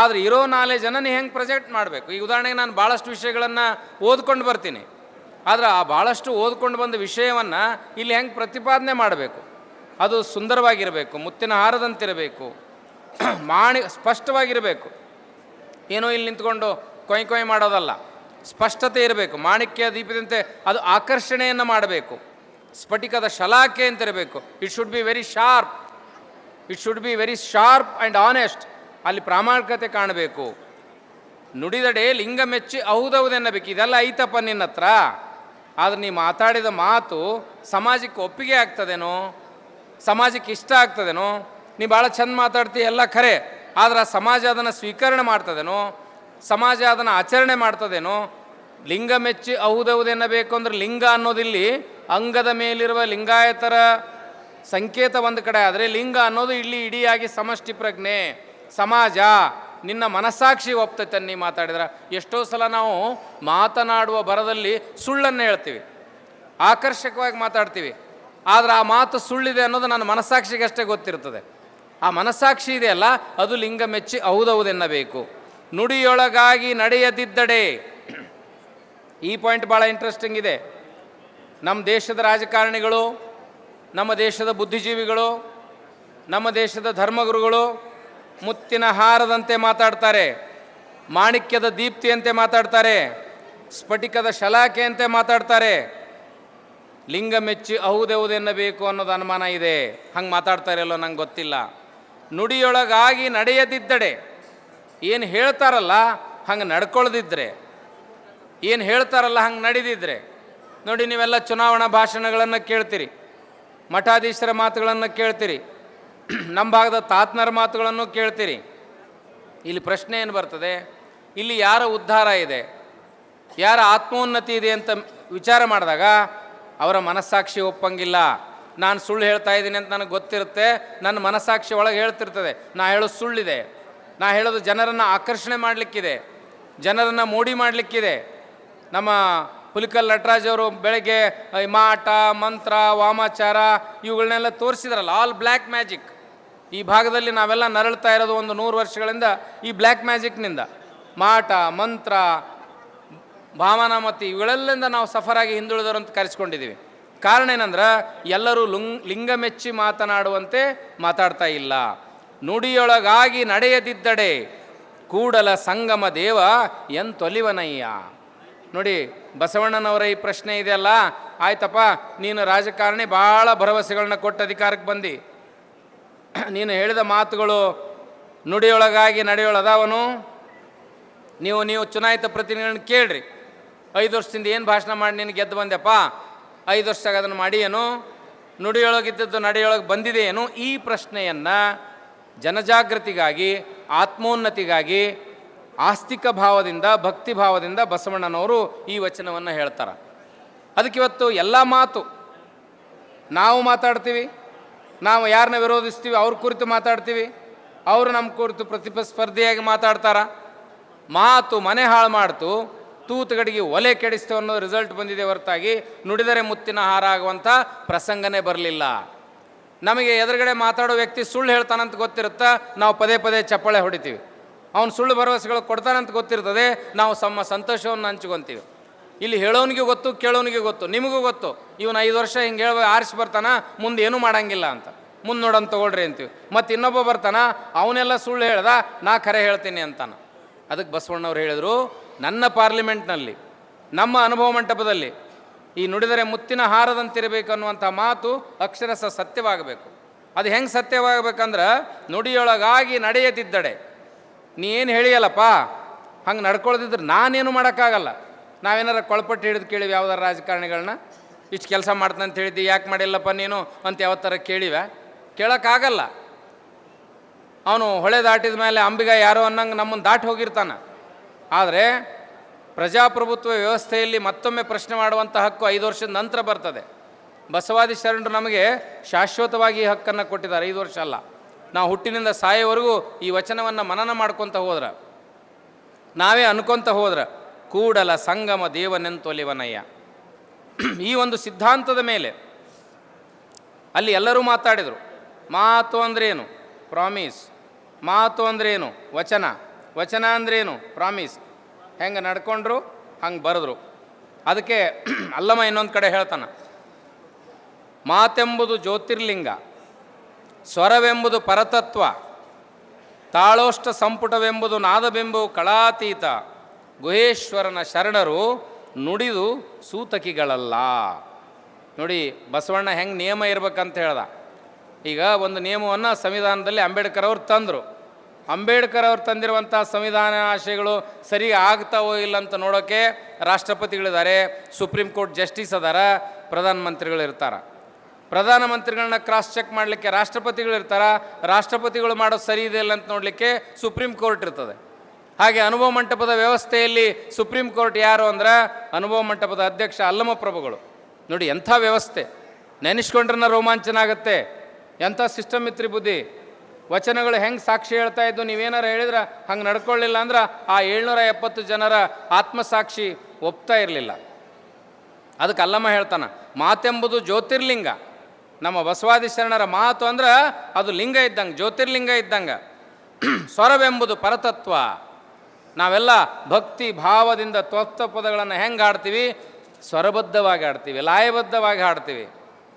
ಆದರೆ ಇರೋ ನಾಲೆಜನ್ನು ನೀ ಹೆಂಗೆ ಪ್ರೊಜೆಕ್ಟ್ ಮಾಡಬೇಕು? ಈ ಉದಾಹರಣೆಗೆ ನಾನು ಭಾಳಷ್ಟು ವಿಷಯಗಳನ್ನು ಓದ್ಕೊಂಡು ಬರ್ತೀನಿ. ಆದರೆ ಆ ಭಾಳಷ್ಟು ಓದ್ಕೊಂಡು ಬಂದ ವಿಷಯವನ್ನು ಇಲ್ಲಿ ಹೆಂಗೆ ಪ್ರತಿಪಾದನೆ ಮಾಡಬೇಕು? ಅದು ಸುಂದರವಾಗಿರಬೇಕು, ಮುತ್ತಿನ ಹಾರದಂತಿರಬೇಕು. ಮಾಣಿ ಸ್ಪಷ್ಟವಾಗಿರಬೇಕು. ಏನೋ ಇಲ್ಲಿ ನಿಂತ್ಕೊಂಡು ಕೊಯ್ ಕೊಯ್ ಮಾಡೋದಲ್ಲ. ಸ್ಪಷ್ಟತೆ ಇರಬೇಕು. ಮಾಣಿಕ್ಯ ದೀಪದಂತೆ ಅದು ಆಕರ್ಷಣೆಯನ್ನು ಮಾಡಬೇಕು. ಸ್ಫಟಿಕದ ಶಲಾಕೆ ಅಂತ ಇರಬೇಕು. It should be very sharp it should be very sharp and honest ಅಲ್ಲಿ ಪ್ರಾಮಾಣಿಕತೆ ಕಾಣಬೇಕು. ನುಡಿದಡೆ ಲಿಂಗ ಮೆಚ್ಚಿ ಹೌದೌದೆನ್ನಬೇಕು ಇದೆಲ್ಲ ಐತಪ್ಪ ನಿನ್ನ ಹತ್ರ. ಆದರೆ ನೀ ಮಾತಾಡಿದ ಮಾತು ಸಮಾಜಕ್ಕೆ ಒಪ್ಪಿಗೆ ಆಗ್ತದೇನೋ? ಸಮಾಜಕ್ಕೆ ಇಷ್ಟ ಆಗ್ತದೇನೋ? ನೀ ಭಾಳ ಚಂದ ಮಾತಾಡ್ತಿ, ಎಲ್ಲ ಖರೆ. ಆದ್ರೆ ಸಮಾಜ ಅದನ್ನು ಸ್ವೀಕರಣೆ ಮಾಡ್ತದೇನೋ? ಸಮಾಜ ಅದನ್ನು ಆಚರಣೆ ಮಾಡ್ತದೇನೋ? ಲಿಂಗ ಮೆಚ್ಚಿ ಹೌದೌದೆನ್ನಬೇಕು ಅಂದ್ರೆ ಲಿಂಗ ಅನ್ನೋದಿಲ್ಲಿ ಅಂಗದ ಮೇಲಿರುವ ಲಿಂಗಾಯತರ ಸಂಕೇತ ಒಂದು ಕಡೆ ಆದರೆ ಲಿಂಗ ಅನ್ನೋದು ಇಲ್ಲಿ ಇಡಿಯಾಗಿ ಸಮಷ್ಟಿ ಪ್ರಜ್ಞೆ. ಸಮಾಜ, ನಿನ್ನ ಮನಸ್ಸಾಕ್ಷಿ ಒಪ್ತೈತೆ ನೀ ಮಾತಾಡಿದ್ರೆ. ಎಷ್ಟೋ ಸಲ ನಾವು ಮಾತನಾಡುವ ಬರದಲ್ಲಿ ಸುಳ್ಳನ್ನು ಹೇಳ್ತೀವಿ. ಆಕರ್ಷಕವಾಗಿ ಮಾತಾಡ್ತೀವಿ. ಆದರೆ ಆ ಮಾತು ಸುಳ್ಳಿದೆ ಅನ್ನೋದು ನನ್ನ ಮನಸ್ಸಾಕ್ಷಿಗೆ ಅಷ್ಟೇ ಗೊತ್ತಿರ್ತದೆ. ಆ ಮನಸ್ಸಾಕ್ಷಿ ಇದೆಯಲ್ಲ, ಅದು ಲಿಂಗ ಮೆಚ್ಚಿ ಹೌದೌದೆನ್ನಬೇಕು. ನುಡಿಯೊಳಗಾಗಿ ನಡೆಯದಿದ್ದಡೆ. ಈ ಪಾಯಿಂಟ್ ಭಾಳ ಇಂಟ್ರೆಸ್ಟಿಂಗ್ ಇದೆ. ನಮ್ಮ ದೇಶದ ರಾಜಕಾರಣಿಗಳು, ನಮ್ಮ ದೇಶದ ಬುದ್ಧಿಜೀವಿಗಳು, ನಮ್ಮ ದೇಶದ ಧರ್ಮಗುರುಗಳು ಮುತ್ತಿನ ಹಾರದಂತೆ ಮಾತಾಡ್ತಾರೆ, ಮಾಣಿಕ್ಯದ ದೀಪ್ತಿಯಂತೆ ಮಾತಾಡ್ತಾರೆ, ಸ್ಫಟಿಕದ ಶಲಾಕೆಯಂತೆ ಮಾತಾಡ್ತಾರೆ. ಲಿಂಗ ಮೆಚ್ಚಿ ಹೌದೆವುದೆನ್ನಬೇಕು ಅನ್ನೋದು ಅನುಮಾನ ಇದೆ. ಹಂಗೆ ಮಾತಾಡ್ತಾರಲ್ಲೋ ನಂಗೆ ಗೊತ್ತಿಲ್ಲ. ನುಡಿಯೊಳಗಾಗಿ ನಡೆಯದಿದ್ದಡೆ. ಏನು ಹೇಳ್ತಾರಲ್ಲ, ಹಂಗೆ ನಡ್ಕೊಳ್ದಿದ್ರೆ. ಏನು ಹೇಳ್ತಾರಲ್ಲ, ಹಂಗೆ ನಡೆದಿದ್ರೆ. ನೋಡಿ, ನೀವೆಲ್ಲ ಚುನಾವಣಾ ಭಾಷಣಗಳನ್ನು ಕೇಳ್ತೀರಿ. ಮಠಾಧೀಶರ ಮಾತುಗಳನ್ನು ಕೇಳ್ತೀರಿ. ನಮ್ಮ ಭಾಗದ ತಾತ್ನರ ಮಾತುಗಳನ್ನು ಕೇಳ್ತೀರಿ. ಇಲ್ಲಿ ಪ್ರಶ್ನೆ ಏನು ಬರ್ತದೆ? ಇಲ್ಲಿ ಯಾರ ಉದ್ಧಾರ ಇದೆ? ಯಾರ ಆತ್ಮೋನ್ನತಿ ಇದೆ ಅಂತ ವಿಚಾರ ಮಾಡಿದಾಗ ಅವರ ಮನಸ್ಸಾಕ್ಷಿ ಒಪ್ಪಂಗಿಲ್ಲ. ನಾನು ಸುಳ್ಳು ಹೇಳ್ತಾ ಇದ್ದೀನಿ ಅಂತ ನನಗೆ ಗೊತ್ತಿರುತ್ತೆ ನನ್ನ ಮನಸ್ಸಾಕ್ಷಿ ಒಳಗೆ ಹೇಳ್ತಿರ್ತದೆ. ನಾ ಹೇಳೋದು ಸುಳ್ಳಿದೆ. ನಾ ಹೇಳೋದು ಜನರನ್ನು ಆಕರ್ಷಣೆ ಮಾಡಲಿಕ್ಕಿದೆ. ಜನರನ್ನು ಮೋಡಿ ಮಾಡಲಿಕ್ಕಿದೆ. ನಮ್ಮ ಹುಲಿಕಲ್ ನಟರಾಜ್ ಅವರು ಬೆಳಗ್ಗೆ ಮಾಟ, ಮಂತ್ರ, ವಾಮಾಚಾರ ಇವುಗಳನ್ನೆಲ್ಲ ತೋರಿಸಿದ್ರಲ್ಲ ಆಲ್ ಬ್ಲ್ಯಾಕ್ ಮ್ಯಾಜಿಕ್ ಈ ಭಾಗದಲ್ಲಿ ನಾವೆಲ್ಲ ನರಳ್ತಾ ಇರೋದು ಒಂದು ನೂರು ವರ್ಷಗಳಿಂದ ಈ ಬ್ಲ್ಯಾಕ್ ಮ್ಯಾಜಿಕ್ನಿಂದ ಮಾಟ, ಮಂತ್ರ, ಭಾವನಾಮತಿ, ಇವುಗಳೆಲ್ಲಿಂದ ನಾವು ಸಫರಾಗಿ ಹಿಂದುಳಿದವರು ಅಂತ ಕರೆಸ್ಕೊಂಡಿದ್ದೀವಿ ಕಾರಣ ಏನಂದ್ರೆ ಎಲ್ಲರೂ ಲುಂಗ್ ಲಿಂಗ ಮೆಚ್ಚಿ ಮಾತನಾಡುವಂತೆ ಮಾತಾಡ್ತಾ ಇಲ್ಲ. ನುಡಿಯೊಳಗಾಗಿ ನಡೆಯದಿದ್ದಡೆ ಕೂಡಲ ಸಂಗಮ ದೇವ ಎಂತೊಲಿವನಯ್ಯ ನೋಡಿ, ಬಸವಣ್ಣನವರ ಈ ಪ್ರಶ್ನೆ ಇದೆಯಲ್ಲ? ಆಯ್ತಪ್ಪ, ನೀನು ರಾಜಕಾರಣಿ, ಭಾಳ ಭರವಸೆಗಳನ್ನ ಕೊಟ್ಟು ಅಧಿಕಾರಕ್ಕೆ ಬಂದು. ನೀನು ಹೇಳಿದ ಮಾತುಗಳು ನುಡಿಯೊಳಗಾಗಿ ನಡೆಯೊಳದವನು? ನೀವು ನೀವು ಚುನಾಯಿತ ಪ್ರತಿನಿಧಿಗಳನ್ನ ಕೇಳ್ರಿ. ಐದು ವರ್ಷದಿಂದ ಏನು ಭಾಷಣ ಮಾಡಿ ನೀನು ಗೆದ್ದು ಬಂದೆಪ್ಪ ಐದು ವರ್ಷದಾಗ ಅದನ್ನು ಮಾಡಿ ಏನು? ನುಡಿಯೊಳಗಿದ್ದದ್ದು ನಡೆಯೊಳಗೆ ಬಂದಿದೆ ಏನು? ಈ ಪ್ರಶ್ನೆಯನ್ನು ಜನಜಾಗೃತಿಗಾಗಿ, ಆತ್ಮೋನ್ನತಿಗಾಗಿ, ಆಸ್ತಿಕ ಭಾವದಿಂದ, ಭಕ್ತಿ ಭಾವದಿಂದ ಬಸವಣ್ಣನವರು ಈ ವಚನವನ್ನು ಹೇಳ್ತಾರೆ. ಅದಕ್ಕೆ ಇವತ್ತು ಎಲ್ಲ ಮಾತು ನಾವು ಮಾತಾಡ್ತೀವಿ, ನಾವು ಯಾರನ್ನ ವಿರೋಧಿಸ್ತೀವಿ ಅವ್ರ ಕುರಿತು ಮಾತಾಡ್ತೀವಿ, ಅವರು ನಮ್ಮ ಕುರಿತು ಪ್ರತಿಸ್ಪರ್ಧಿಯಾಗಿ ಮಾತಾಡ್ತಾರ. ಮಾತು ಮನೆ ಹಾಳು ಮಾಡ್ತು. ತೂತುಗಡಿಗೆ ಒಲೆ ಕೆಡಿಸ್ತೇವೆ ಅನ್ನೋ ರಿಸಲ್ಟ್ ಬಂದಿದೆ ಹೊರತಾಗಿ ನುಡಿದರೆ ಮುತ್ತಿನ ಹಾರ ಆಗುವಂಥ ಪ್ರಸಂಗನೇ ಬರಲಿಲ್ಲ. ನಮಗೆ ಎದುರುಗಡೆ ಮಾತಾಡೋ ವ್ಯಕ್ತಿ ಸುಳ್ಳು ಹೇಳ್ತಾನಂತ ಗೊತ್ತಿರುತ್ತಾ ನಾವು ಪದೇ ಪದೇ ಚಪ್ಪಾಳೆ ಹೊಡಿತೀವಿ. ಅವನು ಸುಳ್ಳು ಭರವಸೆಗಳು ಕೊಡ್ತಾನಂತ ಗೊತ್ತಿರ್ತದೆ, ನಾವು ತಮ್ಮ ಸಂತೋಷವನ್ನು ಹಂಚ್ಕೊತೀವಿ. ಇಲ್ಲಿ ಹೇಳೋನಿಗೆ ಗೊತ್ತು, ಕೇಳೋನಿಗೆ ಗೊತ್ತು, ನಿಮಗೂ ಗೊತ್ತು. ಇವನು ಐದು ವರ್ಷ ಹಿಂಗೆ ಹೇಳ ಆರಿಸಿ ಬರ್ತಾನ, ಮುಂದೆ ಏನೂ ಮಾಡಂಗಿಲ್ಲ ಅಂತ. ಮುಂದೆ ನೋಡೋಣ ತೊಗೊಳ್ರಿ ಅಂತೀವಿ. ಮತ್ತು ಇನ್ನೊಬ್ಬ ಬರ್ತಾನ, ಅವನೆಲ್ಲ ಸುಳ್ಳು ಹೇಳ್ದ, ನಾ ಕರೆ ಹೇಳ್ತೀನಿ ಅಂತಾನ. ಅದಕ್ಕೆ ಬಸವಣ್ಣವ್ರು ಹೇಳಿದರು, ನನ್ನ ಪಾರ್ಲಿಮೆಂಟ್ನಲ್ಲಿ, ನಮ್ಮ ಅನುಭವ ಮಂಟಪದಲ್ಲಿ ಈ ನುಡಿದರೆ ಮುತ್ತಿನ ಹಾರದಂತಿರಬೇಕು ಅನ್ನುವಂಥ ಮಾತು ಅಕ್ಷರಸ ಸತ್ಯವಾಗಬೇಕು. ಅದು ಹೆಂಗೆ ಸತ್ಯವಾಗಬೇಕಂದ್ರೆ, ನುಡಿಯೊಳಗಾಗಿ ನಡೆಯದಿದ್ದಡೆ. ನೀ ಏನು ಹೇಳಿಯಲ್ಲಪ್ಪ, ಹಂಗೆ ನಡ್ಕೊಳ್ದಿದ್ರೆ ನಾನೇನು ಮಾಡೋಕ್ಕಾಗಲ್ಲ. ನಾವೇನಾರ ಕೊಳಪಟ್ಟು ಹಿಡಿದು ಕೇಳಿವಿ ಯಾವ್ದಾರ ರಾಜಕಾರಣಿಗಳನ್ನ? ಇಷ್ಟು ಕೆಲಸ ಮಾಡ್ತಂತ ಹೇಳಿದ್ದಿ, ಯಾಕೆ ಮಾಡಿಲ್ಲಪ್ಪ ನೀನು ಅಂತ ಯಾವ ಥರ ಕೇಳಿವೆ? ಕೇಳೋಕ್ಕಾಗಲ್ಲ. ಅವನು ಹೊಳೆ ದಾಟಿದ ಮೇಲೆ ಅಂಬಿಗ ಯಾರೋ ಅನ್ನಂಗೆ ನಮ್ಮನ್ನು ದಾಟಿ ಹೋಗಿರ್ತಾನೆ. ಆದರೆ ಪ್ರಜಾಪ್ರಭುತ್ವ ವ್ಯವಸ್ಥೆಯಲ್ಲಿ ಮತ್ತೊಮ್ಮೆ ಪ್ರಶ್ನೆ ಮಾಡುವಂಥ ಹಕ್ಕು ಐದು ವರ್ಷದ ನಂತರ ಬರ್ತದೆ. ಬಸವಾದಿ ಶರಣರು ನಮಗೆ ಶಾಶ್ವತವಾಗಿ ಈ ಹಕ್ಕನ್ನು ಕೊಟ್ಟಿದ್ದಾರೆ. ಐದು ವರ್ಷ ಅಲ್ಲ. ನಾವು ಹುಟ್ಟಿನಿಂದ ಸಾಯೋವರೆಗೂ ಈ ವಚನವನ್ನು ಮನನ ಮಾಡ್ಕೊತ ಹೋದ್ರೆ. ನಾವೇ ಅನ್ಕೊತ ಹೋದ್ರೆ, ಕೂಡಲ ಸಂಗಮ ದೇವನೆಂತೊಲಿವನಯ್ಯ ಈ ಒಂದು ಸಿದ್ಧಾಂತದ ಮೇಲೆ ಅಲ್ಲಿ ಎಲ್ಲರೂ ಮಾತಾಡಿದರು. ಮಾತು ಅಂದ್ರೇನು ಪ್ರಾಮಿಸ್. ಮಾತು ಅಂದ್ರೇನು? ವಚನ. ವಚನ ಅಂದ್ರೇನು? ಪ್ರಾಮಿಸ್. ಹೆಂಗೆ ನಡ್ಕೊಂಡ್ರು, ಹಂಗೆ ಬರೆದ್ರು. ಅದಕ್ಕೆ ಅಲ್ಲಮ್ಮ ಇನ್ನೊಂದು ಕಡೆ ಹೇಳ್ತಾನೆ. ಮಾತೆಂಬುದು ಜ್ಯೋತಿರ್ಲಿಂಗ, ಸ್ವರವೆಂಬುದು ಪರತತ್ವ ತಾಳೋಷ್ಟ ಸಂಪುಟವೆಂಬುದು ನಾದಬೆಂಬು ಕಳಾತೀತ, ಗುಹೇಶ್ವರನ ಶರಣರು ನುಡಿದು ಸೂತಕಿಗಳಲ್ಲ. ನೋಡಿ, ಬಸವಣ್ಣ ಹೆಂಗೆ ನಿಯಮ ಇರ್ಬೇಕಂತ ಹೇಳ್ದ. ಈಗ ಒಂದು ನಿಯಮವನ್ನು ಸಂವಿಧಾನದಲ್ಲಿ ಅಂಬೇಡ್ಕರ್ ಅವರು ತಂದರು. ಅಂಬೇಡ್ಕರ್ ಅವರು ತಂದಿರುವಂಥ ಸಂವಿಧಾನ ಆಶಯಗಳು ಸರಿ ಆಗ್ತಾವೋ ಇಲ್ಲ ಅಂತ ನೋಡೋಕ್ಕೆ ರಾಷ್ಟ್ರಪತಿಗಳಿದ್ದಾರೆ, ಸುಪ್ರೀಂ ಕೋರ್ಟ್ ಜಸ್ಟಿಸ್ ಅದಾರ, ಪ್ರಧಾನಮಂತ್ರಿಗಳು ಇರ್ತಾರೆ. ಪ್ರಧಾನಮಂತ್ರಿಗಳನ್ನ ಕ್ರಾಸ್ ಚೆಕ್ ಮಾಡಲಿಕ್ಕೆ ರಾಷ್ಟ್ರಪತಿಗಳು ಇರ್ತಾರೆ, ರಾಷ್ಟ್ರಪತಿಗಳು ಮಾಡೋದು ಸರಿ ಇದೆ ಇಲ್ಲ ಅಂತ ನೋಡಲಿಕ್ಕೆ ಸುಪ್ರೀಂ ಕೋರ್ಟ್ ಇರ್ತದೆ. ಹಾಗೆ ಅನುಭವ ಮಂಟಪದ ವ್ಯವಸ್ಥೆಯಲ್ಲಿ ಸುಪ್ರೀಂ ಕೋರ್ಟ್ ಯಾರು ಅಂದ್ರೆ ಅನುಭವ ಮಂಟಪದ ಅಧ್ಯಕ್ಷ ಅಲ್ಲಮ ಪ್ರಭುಗಳು ನೋಡಿ ಎಂಥ ವ್ಯವಸ್ಥೆ. ನೆನೆಸ್ಕೊಂಡ್ರನ್ನ ರೋಮಾಂಚನ ಆಗುತ್ತೆ. ಎಂಥ ಸಿಸ್ಟಮ್ ಇತ್ರಿ ಬುದ್ಧಿ? ವಚನಗಳು ಹೆಂಗೆ ಸಾಕ್ಷಿ ಹೇಳ್ತಾ ಇದ್ದು ನೀವೇನಾರು ಹೇಳಿದ್ರೆ ಹಂಗೆ ನಡ್ಕೊಳ್ಳಿಲ್ಲ ಅಂದ್ರೆ ಆ ಏಳ್ನೂರ ಎಪ್ಪತ್ತು ಜನರ ಆತ್ಮಸಾಕ್ಷಿ ಒಪ್ತಾ ಇರಲಿಲ್ಲ. ಅದಕ್ಕೆ ಅಲ್ಲಮ್ಮ ಹೇಳ್ತಾನೆ, ಮಾತೆಂಬುದು ಜ್ಯೋತಿರ್ಲಿಂಗ. ನಮ್ಮ ಬಸವಾದಿ ಶರಣರ ಮಾತು ಅಂದ್ರೆ ಅದು ಲಿಂಗ ಇದ್ದಂಗೆ, ಜ್ಯೋತಿರ್ಲಿಂಗ ಇದ್ದಂಗೆ. ಸ್ವರವೆಂಬುದು ಪರತತ್ವ. ನಾವೆಲ್ಲ ಭಕ್ತಿ ಭಾವದಿಂದ ತ್ವತ್ತ ಪದಗಳನ್ನು ಹೆಂಗೆ ಹಾಡ್ತೀವಿ? ಸ್ವರಬದ್ಧವಾಗಿ ಹಾಡ್ತೀವಿ, ಲಯಬದ್ಧವಾಗಿ ಹಾಡ್ತೀವಿ.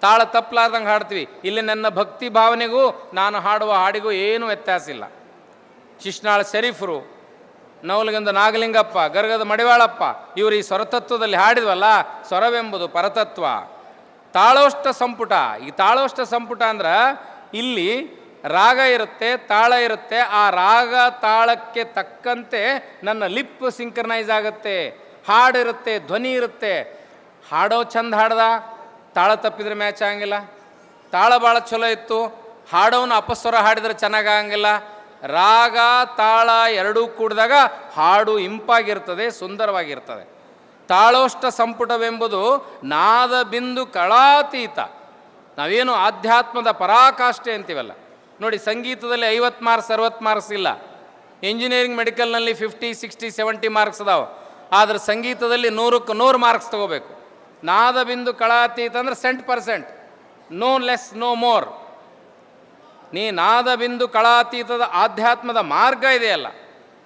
ತಾಳ ತಪ್ಪಲಾರ್ದಂಗೆ ಹಾಡ್ತೀವಿ. ಇಲ್ಲಿ ನನ್ನ ಭಕ್ತಿ ಭಾವನೆಗೂ ನಾನು ಹಾಡುವ ಹಾಡಿಗೂ ಏನೂ ವ್ಯತ್ಯಾಸ ಇಲ್ಲ. ಶಿಶ್ನಾಳ ಶರೀಫರು, ನವಲಗಂದ ನಾಗಲಿಂಗಪ್ಪ, ಗರ್ಗದ ಮಡಿವಾಳಪ್ಪ, ಇವರು ಈ ಸ್ವರತತ್ವದಲ್ಲಿ ಹಾಡಿದ್ವಲ್ಲ, ಸ್ವರವೆಂಬುದು ಪರತತ್ವ. ತಾಳೋಷ್ಟ ಸಂಪುಟ. ಈ ತಾಳೋಷ್ಟ ಸಂಪುಟ ಅಂದ್ರೆ ಇಲ್ಲಿ ರಾಗ ಇರುತ್ತೆ, ತಾಳ ಇರುತ್ತೆ, ಆ ರಾಗ ತಾಳಕ್ಕೆ ತಕ್ಕಂತೆ ನನ್ನ ಲಿಪ್ ಸಿಂಕ್ರನೈಸ್ ಆಗುತ್ತೆ. ಹಾಡಿರುತ್ತೆ, ಧ್ವನಿ ಇರುತ್ತೆ. ಹಾಡೋ ಚಂದ ಹಾಡ್ದ? ತಾಳ ತಪ್ಪಿದ್ರೆ ಮ್ಯಾಚ್ ಆಗಂಗಿಲ್ಲ. ತಾಳ ಭಾಳ ಚಲೋ ಇತ್ತು. ಹಾಡೋನು ಅಪಸ್ವರ ಹಾಡಿದ್ರೆ ಚೆನ್ನಾಗಂಗಿಲ್ಲ ರಾಗ, ತಾಳ ಎರಡೂ ಕೂಡಿದಾಗ ಹಾಡು ಇಂಪಾಗಿರ್ತದೆ, ಸುಂದರವಾಗಿರ್ತದೆ. ತಾಳೋಷ್ಟ ಸಂಪುಟವೆಂಬುದು ನಾದ ಬಿಂದು ಕಳಾತೀತ. ನಾವೇನು ಆಧ್ಯಾತ್ಮದ ಪರಾಕಾಷ್ಠೆ ಅಂತೀವಲ್ಲ. ನೋಡಿ, ಸಂಗೀತದಲ್ಲಿ ಐವತ್ತು ಮಾರ್ಕ್ಸ್, ಅರವತ್ತು ಮಾರ್ಕ್ಸ್ ಇಲ್ಲ. ಇಂಜಿನಿಯರಿಂಗ್ ಮೆಡಿಕಲ್ನಲ್ಲಿ ಫಿಫ್ಟಿ, ಸಿಕ್ಸ್ಟಿ, ಸೆವೆಂಟಿ ಮಾರ್ಕ್ಸ್ ಅದಾವೆ. ಆದರೆ ಸಂಗೀತದಲ್ಲಿ ನೂರಕ್ಕೆ ನೂರು ಮಾರ್ಕ್ಸ್ ತಗೋಬೇಕು. ನಾದ ಬಿಂದು ಕಳಾತೀತ ಅಂದ್ರೆ cent percent no less no more ನೀ ನಾದ ಬಿಂದು ಕಳಾತೀತದ ಆಧ್ಯಾತ್ಮದ ಮಾರ್ಗ ಇದೆಯಲ್ಲ,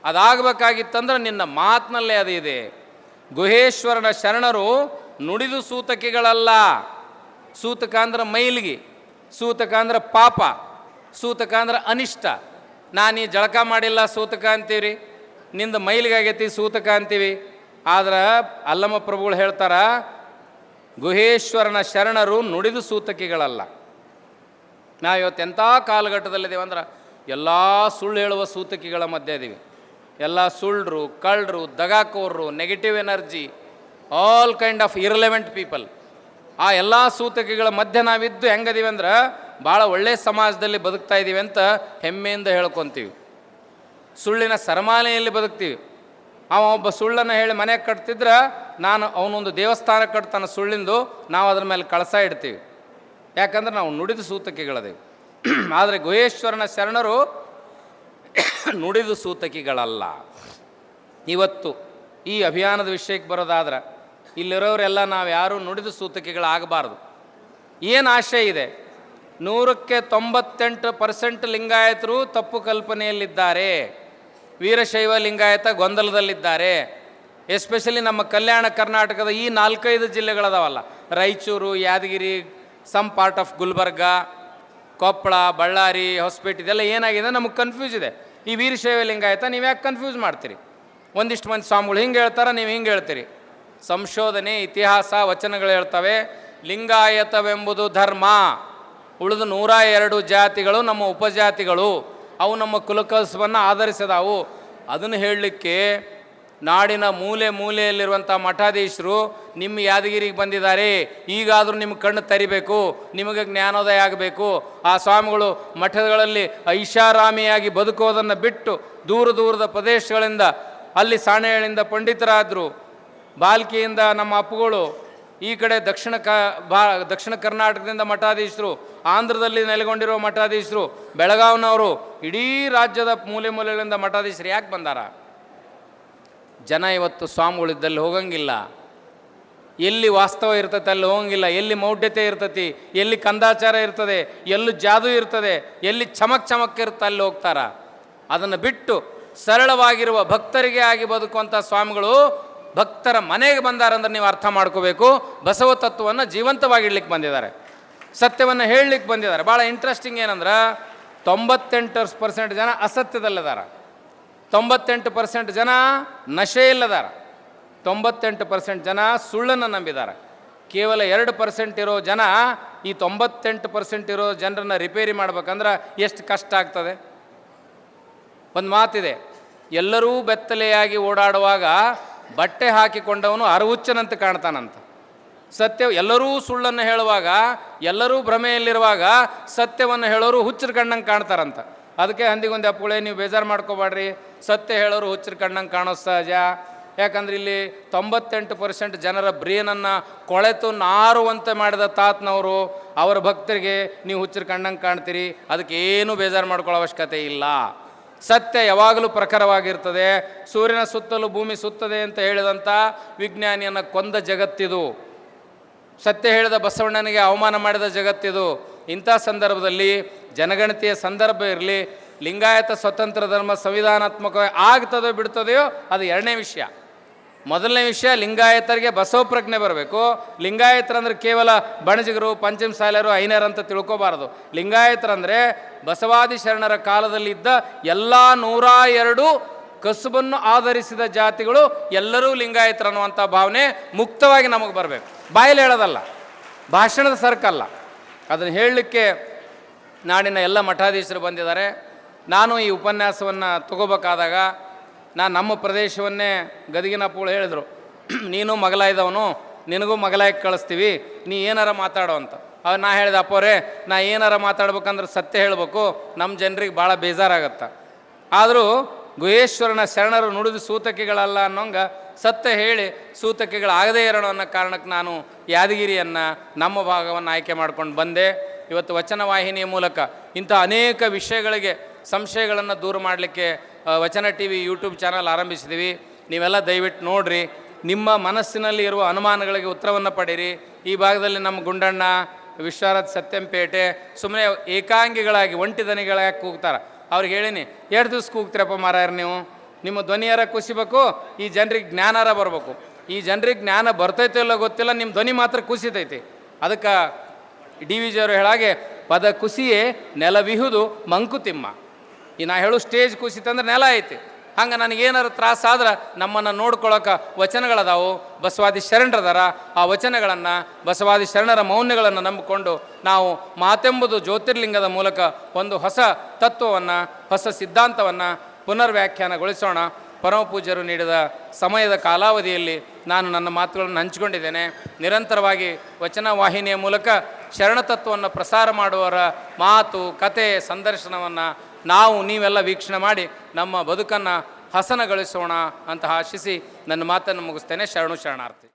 ಅದಾಗಬೇಕಾಗಿತ್ತಂದ್ರೆ ನಿನ್ನ ಮಾತಿನಲ್ಲೇ ಅದು ಇದೆ. ಗುಹೇಶ್ವರನ ಶರಣರು ನುಡಿದು ಸೂತಕಿಗಳಲ್ಲ. ಸೂತಕ ಅಂದ್ರೆ ಮೈಲ್ಗಿ, ಸೂತಕ ಅಂದ್ರೆ ಪಾಪ, ಸೂತಕ ಅಂದ್ರೆ ಅನಿಷ್ಟ. ನಾನು ಈ ಜಳಕ ಮಾಡಿಲ್ಲ ಸೂತಕ ಅಂತೀವ್ರಿ ನಿಂದ ಮೈಲಿಗಾಗೈತಿ ಸೂತಕ ಅಂತೀವಿ. ಆದ್ರೆ ಅಲ್ಲಮ್ಮ ಪ್ರಭುಗಳು ಹೇಳ್ತಾರ ಗುಹೇಶ್ವರನ ಶರಣರು ನುಡಿದು ಸೂತಕಿಗಳಲ್ಲ. ನಾವು ಇವತ್ತು ಎಂಥ ಕಾಲಘಟ್ಟದಲ್ಲಿದ್ದೀವಿ ಅಂದ್ರೆ ಎಲ್ಲ ಸುಳ್ಳು ಹೇಳುವ ಸೂತಕಿಗಳ ಮಧ್ಯೆ ಇದ್ದೀವಿ ಎಲ್ಲ ಸುಳ್ಳರು ಕಳ್ಳರು ದಗಾಕೋರರು negative energy all kind of irrelevant people ಆ ಎಲ್ಲ ಸೂತಕಿಗಳ ಮಧ್ಯೆ ನಾವಿದ್ದು ಹೆಂಗದೀವಿ ಅಂದ್ರೆ ಭಾಳ ಒಳ್ಳೆಯ ಸಮಾಜದಲ್ಲಿ ಬದುಕ್ತಾ ಇದ್ದೀವಿ ಅಂತ ಹೆಮ್ಮೆಯಿಂದ ಹೇಳ್ಕೊತೀವಿ. ಸುಳ್ಳಿನ ಸರಮಾಲೆಯಲ್ಲಿ ಬದುಕ್ತೀವಿ. ಅವ ಒಬ್ಬ ಸುಳ್ಳನ್ನು ಹೇಳಿ ಮನೆ ಕಟ್ತಿದ್ರೆ, ನಾನು ಅವನೊಂದು ದೇವಸ್ಥಾನ ಕಟ್ತಾನೆ ಸುಳ್ಳಿಂದು ನಾವು ಅದ್ರ ಮೇಲೆ ಕಳಸ ಇಡ್ತೀವಿ. ಯಾಕಂದ್ರೆ ನಾವು ನುಡಿದ ಸೂತಕಿಗಳದೇವು. ಆದರೆ ಗುಹೇಶ್ವರನ ಶರಣರು ನುಡಿದು ಸೂತಕಿಗಳಲ್ಲ. ಇವತ್ತು ಈ ಅಭಿಯಾನದ ವಿಷಯಕ್ಕೆ ಬರೋದಾದ್ರೆ, ಇಲ್ಲಿರೋರೆಲ್ಲ ನಾವು ಯಾರೂ ನುಡಿದು ಸೂತಕಿಗಳಾಗಬಾರ್ದು. ಏನು ಆಶೆ ಇದೆ? ನೂರಕ್ಕೆ ತೊಂಬತ್ತೆಂಟು ಪರ್ಸೆಂಟ್ ಲಿಂಗಾಯತರು ತಪ್ಪು ಕಲ್ಪನೆಯಲ್ಲಿದ್ದಾರೆ. ವೀರಶೈವ ಲಿಂಗಾಯತ ಗೊಂದಲದಲ್ಲಿದ್ದಾರೆ. ಎಸ್ಪೆಷಲಿ ನಮ್ಮ ಕಲ್ಯಾಣ ಕರ್ನಾಟಕದ ಈ ನಾಲ್ಕೈದು ಜಿಲ್ಲೆಗಳದಾವಲ್ಲ. Raichur, Yadgir some part of Gulbarga Koppal Bellary, Hospet ಇದೆಲ್ಲ ಏನಾಗಿದೆ ನಮಗೆ ಕನ್ಫ್ಯೂಸ್ ಇದೆ. ಈ ವೀರಶೈವ ಲಿಂಗಾಯತ ನೀವು ಯಾಕೆ ಕನ್ಫ್ಯೂಸ್ ಮಾಡ್ತೀರಿ? ಒಂದಿಷ್ಟು ಮಂದಿ ಸ್ವಾಮಿಗಳು ಹಿಂಗೆ ಹೇಳ್ತಾರೆ, ನೀವು ಹಿಂಗೆ ಹೇಳ್ತೀರಿ. ಸಂಶೋಧನೆ, ಇತಿಹಾಸ, ವಚನಗಳು ಹೇಳ್ತವೆ. ಲಿಂಗಾಯತವೆಂಬುದು ಧರ್ಮ. ಉಳಿದು ನೂರ ಎರಡು ಜಾತಿಗಳು ನಮ್ಮ ಉಪಜಾತಿಗಳು. ಅವು ನಮ್ಮ ಕುಲಕಸವನ್ನು ಆಧರಿಸಿದವು. ಅದನ್ನು ಹೇಳಲಿಕ್ಕೆ ನಾಡಿನ ಮೂಲೆ ಮೂಲೆಯಲ್ಲಿರುವಂಥ ಮಠಾಧೀಶರು ನಿಮ್ಮ ಯಾದಗಿರಿಗೆ ಬಂದಿದ್ದಾರೆ. ಈಗಾದರೂ ನಿಮ್ಮ ಕಣ್ಣು ತರಿಬೇಕು, ನಿಮಗೆ ಜ್ಞಾನೋದಯ ಆಗಬೇಕು. ಆ ಸ್ವಾಮಿಗಳು ಮಠಗಳಲ್ಲಿ ಐಷಾರಾಮಿಯಾಗಿ ಬದುಕೋದನ್ನು ಬಿಟ್ಟು ದೂರ ದೂರದ ಪ್ರದೇಶಗಳಿಂದ ಅಲ್ಲಿ ಸಾಣೆಗಳಿಂದ ಪಂಡಿತರಾದರು. ಬಾಲ್ಕಿಯಿಂದ ನಮ್ಮ ಅಪ್ಪುಗಳು ಈ ಕಡೆ ದಕ್ಷಿಣ ಕ ಭಾ ದಕ್ಷಿಣ ಕರ್ನಾಟಕದಿಂದ ಮಠಾಧೀಶರು, ಆಂಧ್ರದಲ್ಲಿ ನೆಲೆಗೊಂಡಿರೋ ಮಠಾಧೀಶರು, ಬೆಳಗಾವಿನವರು, ಇಡೀ ರಾಜ್ಯದ ಮೂಲೆ ಮೂಲೆಗಳಿಂದ ಮಠಾಧೀಶರು ಯಾಕೆ ಬಂದಾರ? ಜನ ಇವತ್ತು ಸ್ವಾಮಿಗಳಿದ್ದಲ್ಲಿ ಹೋಗಂಗಿಲ್ಲ. ಎಲ್ಲಿ ವಾಸ್ತವ ಇರ್ತೈತೆ ಅಲ್ಲಿ ಹೋಗಂಗಿಲ್ಲ. ಎಲ್ಲಿ ಮೌಢ್ಯತೆ ಇರ್ತತಿ ಎಲ್ಲಿ ಕಂದಾಚಾರ ಇರ್ತದೆ, ಎಲ್ಲಿ ಜಾದು ಇರ್ತದೆ, ಎಲ್ಲಿ ಚಮಕ್ ಚಮಕ್ ಇರುತ್ತೆ ಅಲ್ಲಿ ಹೋಗ್ತಾರ. ಅದನ್ನು ಬಿಟ್ಟು ಸರಳವಾಗಿರುವ ಭಕ್ತರಿಗೆ ಆಗಿ ಬದುಕುವಂಥ ಸ್ವಾಮಿಗಳು ಭಕ್ತರ ಮನೆಗೆ ಬಂದಾರಂದ್ರೆ ನೀವು ಅರ್ಥ ಮಾಡ್ಕೋಬೇಕು. ಬಸವ ತತ್ವವನ್ನು ಜೀವಂತವಾಗಿಡ್ಲಿಕ್ಕೆ ಬಂದಿದ್ದಾರೆ. ಸತ್ಯವನ್ನು ಹೇಳಲಿಕ್ಕೆ ಬಂದಿದ್ದಾರೆ. ಭಾಳ ಇಂಟ್ರೆಸ್ಟಿಂಗ್ ಏನಂದ್ರೆ, ತೊಂಬತ್ತೆಂಟು ಪರ್ಸೆಂಟ್ ಜನ ಅಸತ್ಯದಲ್ಲಿದಾರ. ತೊಂಬತ್ತೆಂಟು ಪರ್ಸೆಂಟ್ ಜನ ನಶೆ ಇಲ್ಲದಾರ ತೊಂಬತ್ತೆಂಟು ಪರ್ಸೆಂಟ್ ಜನ ಸುಳ್ಳನ್ನು ನಂಬಿದ್ದಾರೆ ಕೇವಲ ಎರಡು ಪರ್ಸೆಂಟ್ ಇರೋ ಜನ ಈ ತೊಂಬತ್ತೆಂಟು ಪರ್ಸೆಂಟ್ ಇರೋ ಜನರನ್ನು ರಿಪೇರಿ ಮಾಡ್ಬೇಕಂದ್ರೆ ಎಷ್ಟು ಕಷ್ಟ ಆಗ್ತದೆ? ಒಂದು ಮಾತಿದೆ, ಎಲ್ಲರೂ ಬೆತ್ತಲೆಯಾಗಿ ಓಡಾಡುವಾಗ ಬಟ್ಟೆ ಹಾಕಿಕೊಂಡವನು ಅರಹುಚ್ಚನಂತೆ ಕಾಣ್ತಾನಂತ. ಸತ್ಯ ಎಲ್ಲರೂ ಸುಳ್ಳನ್ನು ಹೇಳುವಾಗ, ಎಲ್ಲರೂ ಭ್ರಮೆಯಲ್ಲಿರುವಾಗ ಸತ್ಯವನ್ನು ಹೇಳೋರು ಹುಚ್ಚರ ಕಣ್ಣಂಗೆ ಕಾಣ್ತಾರಂತ. ಅದಕ್ಕೆ ಹಂದಿಗೊಂದು ಅಪ್ಪುಗಳೇ, ನೀವು ಬೇಜಾರು ಮಾಡ್ಕೋಬೇಡ್ರಿ ಸತ್ಯ ಹೇಳೋರು ಹುಚ್ಚರ ಕಣ್ಣಂಗೆ ಕಾಣೋ ಸಹಜ. ಯಾಕಂದ್ರೆ ಇಲ್ಲಿ ತೊಂಬತ್ತೆಂಟು ಪರ್ಸೆಂಟ್ ಜನರ ಬ್ರೇನನ್ನು ಕೊಳೆತು ನಾರುವಂತೆ ಮಾಡಿದ ತಾತ್ನವರು, ಅವರ ಭಕ್ತರಿಗೆ ನೀವು ಹುಚ್ಚರ ಕಣ್ಣಂಗೆ ಕಾಣ್ತೀರಿ. ಅದಕ್ಕೆ ಏನೂ ಬೇಜಾರು ಮಾಡ್ಕೊಳ್ಳೋ ಅವಶ್ಯಕತೆ ಇಲ್ಲ. ಸತ್ಯ ಯಾವಾಗಲೂ ಪ್ರಖರವಾಗಿರ್ತದೆ. ಸೂರ್ಯನ ಸುತ್ತಲೂ ಭೂಮಿ ಸುತ್ತದೆ ಅಂತ ಹೇಳಿದಂಥ ವಿಜ್ಞಾನಿಯನ್ನು ಕೊಂದ ಜಗತ್ತಿದು. ಸತ್ಯ ಹೇಳಿದ ಬಸವಣ್ಣನಿಗೆ ಅವಮಾನ ಮಾಡಿದ ಜಗತ್ತಿದು. ಇಂಥ ಸಂದರ್ಭದಲ್ಲಿ ಜನಗಣತಿಯ ಸಂದರ್ಭ ಇರಲಿ, ಲಿಂಗಾಯತ ಸ್ವತಂತ್ರ ಧರ್ಮ ಸಂವಿಧಾನಾತ್ಮಕವಾಗಿ ಆಗ್ತದೋ ಬಿಡ್ತದೆಯೋ ಅದು ಎರಡನೇ ವಿಷಯ. ಮೊದಲನೇ ವಿಷಯ ಲಿಂಗಾಯತರಿಗೆ ಬಸವ ಪ್ರಜ್ಞೆ ಬರಬೇಕು ಲಿಂಗಾಯತರಂದ್ರೆ ಕೇವಲ ಬಣಜಿಗರು, ಪಂಚಮ ಸಾಲರು ಐನರ್ ಅಂತ ತಿಳ್ಕೊಬಾರದು. ಲಿಂಗಾಯತರಂದರೆ ಬಸವಾದಿ ಶರಣರ ಕಾಲದಲ್ಲಿದ್ದ ಎಲ್ಲ ನೂರ ಎರಡು ಕಸುಬನ್ನು ಆಧರಿಸಿದ ಜಾತಿಗಳು ಎಲ್ಲರೂ ಲಿಂಗಾಯತರು ಅನ್ನುವಂಥ ಭಾವನೆ ಮುಕ್ತವಾಗಿ ನಮಗೆ ಬರಬೇಕು. ಬಾಯಲ್ಲಿ ಹೇಳೋದಲ್ಲ, ಭಾಷಣದ ಸರ್ಕಲ್ಲ. ಅದನ್ನು ಹೇಳಲಿಕ್ಕೆ ನಾಡಿನ ಎಲ್ಲ ಮಠಾಧೀಶರು ಬಂದಿದ್ದಾರೆ. ನಾನು ಈ ಉಪನ್ಯಾಸವನ್ನು ತಗೋಬೇಕಾದಾಗ ನಾನು ನಮ್ಮ ಪ್ರದೇಶವನ್ನೇ ಗದಗಿನಪ್ಪಗಳು ಹೇಳಿದರು. ನೀನು ಮಗಲಾಯ್ದವನು, ನಿನಗೂ ಮಗಲಾಯಕ್ಕೆ ಕಳಿಸ್ತೀವಿ, ನೀ ಏನಾರ ಮಾತಾಡೋ ಅಂತ. ಅವ್ರು ನಾ ಹೇಳಿದೆ, ಅಪ್ಪೋರೇ, ನಾ ಏನಾರ ಮಾತಾಡ್ಬೇಕಂದ್ರೆ ಸತ್ಯ ಹೇಳಬೇಕು ನಮ್ಮ ಜನರಿಗೆ ಭಾಳ ಬೇಜಾರಾಗತ್ತೆ. ಆದರೂ ಗುಹೇಶ್ವರನ ಶರಣರು ನುಡಿದು ಸೂತಕಿಗಳಲ್ಲ ಅನ್ನೋಂಗ ಸತ್ಯ ಹೇಳಿ ಸೂತಕಿಗಳಾಗದೇ ಇರೋಣ ಅನ್ನೋ ಕಾರಣಕ್ಕೆ ನಾನು ಯಾದಗಿರಿಯನ್ನು, ನಮ್ಮ ಭಾಗವನ್ನು ಆಯ್ಕೆ ಮಾಡ್ಕೊಂಡು ಬಂದೆ. ಇವತ್ತು ವಚನ ವಾಹಿನಿಯ ಮೂಲಕ ಇಂಥ ಅನೇಕ ವಿಷಯಗಳಿಗೆ ಸಂಶಯಗಳನ್ನು ದೂರ ಮಾಡಲಿಕ್ಕೆ Vachana T V YouTube channel ಆರಂಭಿಸಿದ್ದೀವಿ ನೀವೆಲ್ಲ ದಯವಿಟ್ಟು ನೋಡಿರಿ. ನಿಮ್ಮ ಮನಸ್ಸಿನಲ್ಲಿ ಇರುವ ಅನುಮಾನಗಳಿಗೆ ಉತ್ತರವನ್ನು ಪಡೀರಿ. ಈ ಭಾಗದಲ್ಲಿ ನಮ್ಮ ಗುಂಡಣ್ಣ, ವಿಶ್ವನಾಥ್ ಸತ್ಯಂಪೇಟೆ ಸುಮ್ಮನೆ ಏಕಾಂಗಿಗಳಾಗಿ, ಒಂಟಿ ದನಿಗಳಾಗಿ ಕೂಗ್ತಾರೆ. ಅವ್ರಿಗೆ ಹೇಳಿನಿ, ಎರಡು ದಿವ್ಸ ಕೂಗ್ತೀರಪ್ಪ ಮಾರಾಯರ್ ನೀವು. ನಿಮ್ಮ ಧ್ವನಿಯಾರ ಕುಸಿಬೇಕು, ಈ ಜನರಿಗೆ ಜ್ಞಾನಾರ ಬರಬೇಕು. ಈ ಜನರಿಗೆ ಜ್ಞಾನ ಬರ್ತೈತೆ ಇಲ್ಲೋ ಗೊತ್ತಿಲ್ಲ, ನಿಮ್ಮ ಧ್ವನಿ ಮಾತ್ರ ಕುಸಿತೈತಿ. ಅದಕ್ಕೆ ಡಿ ವಿ ಜಿಯವರು ಹೇಳಾಗೆ, ಪದ ಕುಸಿಯೇ ನೆಲವಿಹುದು ಮಂಕುತಿಮ್ಮ. ಈ ನಾ ಹೇಳು ಸ್ಟೇಜ್ ಕುಸಿತಂದ್ರೆ ನೆಲ ಐತಿ. ಹಂಗೆ ನನಗೇನಾರು ತ್ರಾಸ ಆದ್ರೆ ನಮ್ಮನ್ನು ನೋಡ್ಕೊಳ್ಳೋಕೆ ವಚನಗಳದಾವು. ಬಸವಾದಿ ಶರಣರದಾರ. ಆ ವಚನಗಳನ್ನು, ಬಸವಾದಿ ಶರಣರ ಮೌನ್ಯಗಳನ್ನು ನಂಬಿಕೊಂಡು ನಾವು ಮಾತೆಂಬುದು ಜ್ಯೋತಿರ್ಲಿಂಗದ ಮೂಲಕ ಒಂದು ಹೊಸ ತತ್ವವನ್ನು, ಹೊಸ ಸಿದ್ಧಾಂತವನ್ನು ಪುನರ್ವ್ಯಾಖ್ಯಾನಗೊಳಿಸೋಣ. ಪರಮಪೂಜ್ಯರು ನೀಡಿದ ಸಮಯದ ಕಾಲಾವಧಿಯಲ್ಲಿ ನಾನು ನನ್ನ ಮಾತುಗಳನ್ನು ಹಂಚಿಕೊಂಡಿದ್ದೇನೆ. ನಿರಂತರವಾಗಿ ವಚನ ವಾಹಿನಿಯ ಮೂಲಕ ಶರಣತತ್ವವನ್ನು ಪ್ರಸಾರ ಮಾಡುವವರ ಮಾತು, ಕತೆ, ಸಂದರ್ಶನವನ್ನು ನಾವು ನೀವೆಲ್ಲ ವೀಕ್ಷಣೆ ಮಾಡಿ ನಮ್ಮ ಬದುಕನ್ನು ಹಸನಗೊಳಿಸೋಣ ಅಂತ ಆಶಿಸಿ ನನ್ನ ಮಾತನ್ನು ಮುಗಿಸ್ತೇನೆ. ಶರಣು ಶರಣಾರ್ಥಿ.